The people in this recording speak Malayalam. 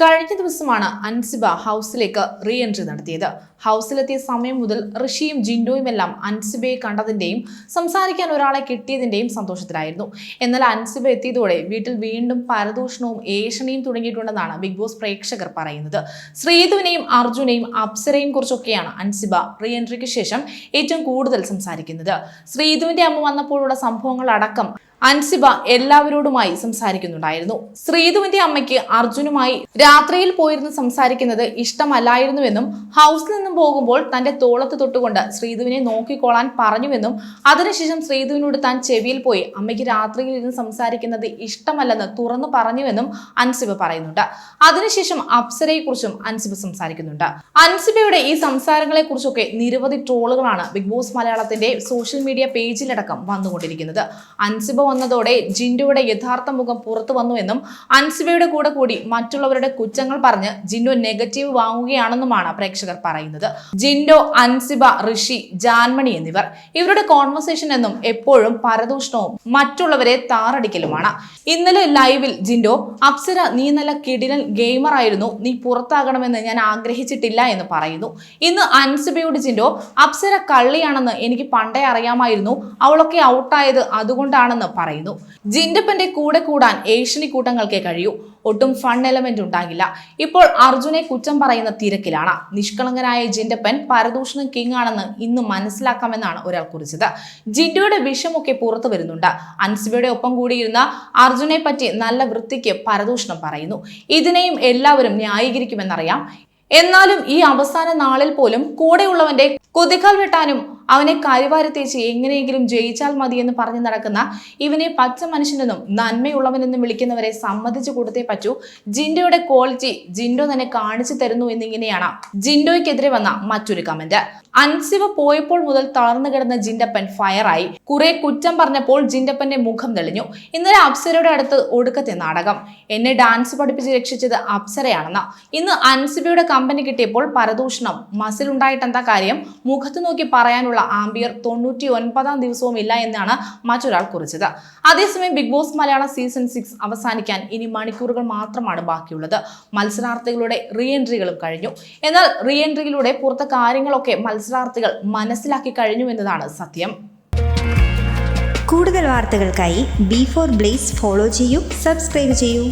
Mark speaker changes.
Speaker 1: കഴിഞ്ഞ ദിവസമാണ് അൻസിബ ഹൗസിലേക്ക് റീ എൻട്രി നടത്തിയത്. ഹൗസിലെത്തിയ സമയം മുതൽ ഋഷിയും ജിൻഡോയുമെല്ലാം അൻസിബയെ കണ്ടതിന്റെയും സംസാരിക്കാൻ ഒരാളെ കിട്ടിയതിന്റെയും സന്തോഷത്തിലായിരുന്നു. എന്നാൽ അൻസിബ എത്തിയതോടെ വീട്ടിൽ വീണ്ടും പരദൂഷണവും ഏഷണിയും തുടങ്ങിയിട്ടുണ്ടെന്നാണ് ബിഗ് ബോസ് പ്രേക്ഷകർ പറയുന്നത്. ശ്രീധുവിനെയും അർജുനെയും അപ്സരയും കുറിച്ചൊക്കെയാണ് അൻസിബ റീ എൻട്രിക്ക് ശേഷം ഏറ്റവും കൂടുതൽ സംസാരിക്കുന്നത്. ശ്രീധുവിന്റെ അമ്മ വന്നപ്പോഴുള്ള സംഭവങ്ങൾ അടക്കം അൻസിബ എല്ലാവരോടുമായി സംസാരിക്കുന്നുണ്ടായിരുന്നു. ശ്രീധുവിന്റെ അമ്മയ്ക്ക് അർജുനുമായി രാത്രിയിൽ പോയിരുന്ന് സംസാരിക്കുന്നത് ഇഷ്ടമല്ലായിരുന്നുവെന്നും ഹൗസിൽ നിന്നും പോകുമ്പോൾ തന്റെ തോളത്ത് തൊട്ടുകൊണ്ട് ശ്രീധുവിനെ നോക്കിക്കോളാൻ പറഞ്ഞുവെന്നും അതിനുശേഷം ശ്രീധുവിനോട് താൻ ചെവിയിൽ പോയി അമ്മയ്ക്ക് രാത്രിയിൽ ഇരുന്ന് സംസാരിക്കുന്നത് ഇഷ്ടമല്ലെന്ന് തുറന്നു പറഞ്ഞുവെന്നും അൻസിബ പറയുന്നുണ്ട്. അതിനുശേഷം അപ്സരയെക്കുറിച്ചും അൻസിബ സംസാരിക്കുന്നുണ്ട്. അൻസിബയുടെ ഈ സംസാരങ്ങളെ കുറിച്ചൊക്കെ നിരവധി ട്രോളുകളാണ് ബിഗ് ബോസ് മലയാളത്തിന്റെ സോഷ്യൽ മീഡിയ പേജിലടക്കം വന്നുകൊണ്ടിരിക്കുന്നത്. അൻസിബ വന്നതോടെ ജിൻഡോയുടെ യഥാർത്ഥ മുഖം പുറത്തു വന്നുവെന്നും അൻസിബയുടെ കൂടെ കൂടി മറ്റുള്ളവരുടെ കുറ്റങ്ങൾ പറഞ്ഞ് ജിൻഡു നെഗറ്റീവ് വാങ്ങുകയാണെന്നുമാണ് പ്രേക്ഷകർ പറയുന്നത്. ജിൻഡോ അൻസിബ ഋഷി ജാൻമണി എന്നിവർ ഇവരുടെ കോൺവെർസേഷൻ എന്നും എപ്പോഴും പരദൂഷണവും മറ്റുള്ളവരെ താറടിക്കലുമാണ്. ഇന്നലെ ലൈവിൽ ജിൻഡോ അപ്സര നീ നല്ല കിടിലൻ ഗെയിമർ ആയിരുന്നു. നീ പുറത്താകണമെന്ന് ഞാൻ ആഗ്രഹിച്ചിട്ടില്ല എന്ന് പറയുന്നു. ഇന്ന് അൻസിബയോട് ജിൻഡോ അപ്സര കള്ളിയാണെന്ന് എനിക്ക് പണ്ടേ അറിയാമായിരുന്നു. അവളൊക്കെ ഔട്ടായത് അതുകൊണ്ടാണെന്ന് പറയുന്നു. ജിൻഡപ്പന്റെ കൂടെ കൂടാൻ ഏഷ്യനി കൂട്ടങ്ങൾക്കേ കഴിയൂ. ഒട്ടും ഫൺ എലമെന്റ് ഉണ്ടാകില്ല. ഇപ്പോൾ അർജുനെ കുറ്റം പറയുന്ന തിരക്കിലാണ്. നിഷ്കളങ്കനായ ജിൻഡപ്പൻ പരദൂഷണം കിങ് ആണെന്ന് ഇന്ന് മനസ്സിലാക്കാമെന്നാണ് ഒരാൾ കുറിച്ചത്. ജിൻഡോയുടെ വിഷമൊക്കെ പുറത്തു വരുന്നുണ്ട്. അൻസിബയുടെ ഒപ്പം കൂടിയിരുന്ന അർജുനെ പറ്റി നല്ല വൃത്തിക്ക് പരദൂഷണം പറയുന്നു. ഇതിനെയും എല്ലാവരും ന്യായീകരിക്കുമെന്നറിയാം. എന്നാലും ഈ അവസാന നാളിൽ പോലും കൂടെയുള്ളവന്റെ കൊതിക്കാൽ വെട്ടാനും അവനെ കരിവാരി തേച്ച് എങ്ങനെയെങ്കിലും ജയിച്ചാൽ മതി എന്ന് പറഞ്ഞു നടക്കുന്ന ഇവനെ പച്ച മനുഷ്യനെന്നും നന്മയുള്ളവനെന്നും വിളിക്കുന്നവരെ സമ്മതിച്ചു കൊടുത്തേ പറ്റൂ. ജിൻഡോയുടെ ക്വാളിറ്റി ജിൻഡോ തന്നെ കാണിച്ചു തരുന്നു എന്നിങ്ങനെയാണ് ജിൻഡോയ്ക്കെതിരെ വന്ന മറ്റൊരു കമന്റ് അൻസിവ പോയപ്പോൾ മുതൽ തളർന്നു കിടന്ന ജിൻഡപ്പൻ ഫയറായി കുറെ കുറ്റം പറഞ്ഞപ്പോൾ ജിൻഡപ്പന്റെ മുഖം തെളിഞ്ഞു. ഇന്നലെ അപ്സരയുടെ അടുത്ത് ഒടുക്കത്തെ നാടകം. എന്നെ ഡാൻസ് പഠിപ്പിച്ച് രക്ഷിച്ചത് അപ്സരയാണെന്ന്. ഇന്ന് അൻസിബയുടെ കമ്പനി കിട്ടിയപ്പോൾ പരദൂഷണം. മസിലുണ്ടായിട്ടെന്താ കാര്യം? മുഖത്ത് നോക്കി പറയാനുള്ള ആംബിയർ തൊണ്ണൂറ്റി ഒൻപതാം ദിവസവും ഇല്ല എന്നാണ് മറ്റൊരാൾ കുറിച്ചത്. അതേസമയം Big Boss Malayala season six അവസാനിക്കാൻ ഇനി മണിക്കൂറുകൾ മാത്രമാണ് ബാക്കിയുള്ളത്. മത്സരാർത്ഥികളുടെ റീഎൻട്രികളും കഴിഞ്ഞു. എന്നാൽ റീ എൻട്രിയിലൂടെ പുറത്തെ കാര്യങ്ങളൊക്കെ മത്സരാർത്ഥികൾ മനസ്സിലാക്കി കഴിഞ്ഞു എന്നതാണ് സത്യം.
Speaker 2: കൂടുതൽ വാർത്തകൾക്കായി ബി ഫോർ ബ്ലേസ് ഫോളോ ചെയ്യൂ സബ്സ്ക്രൈബ് ചെയ്യൂ.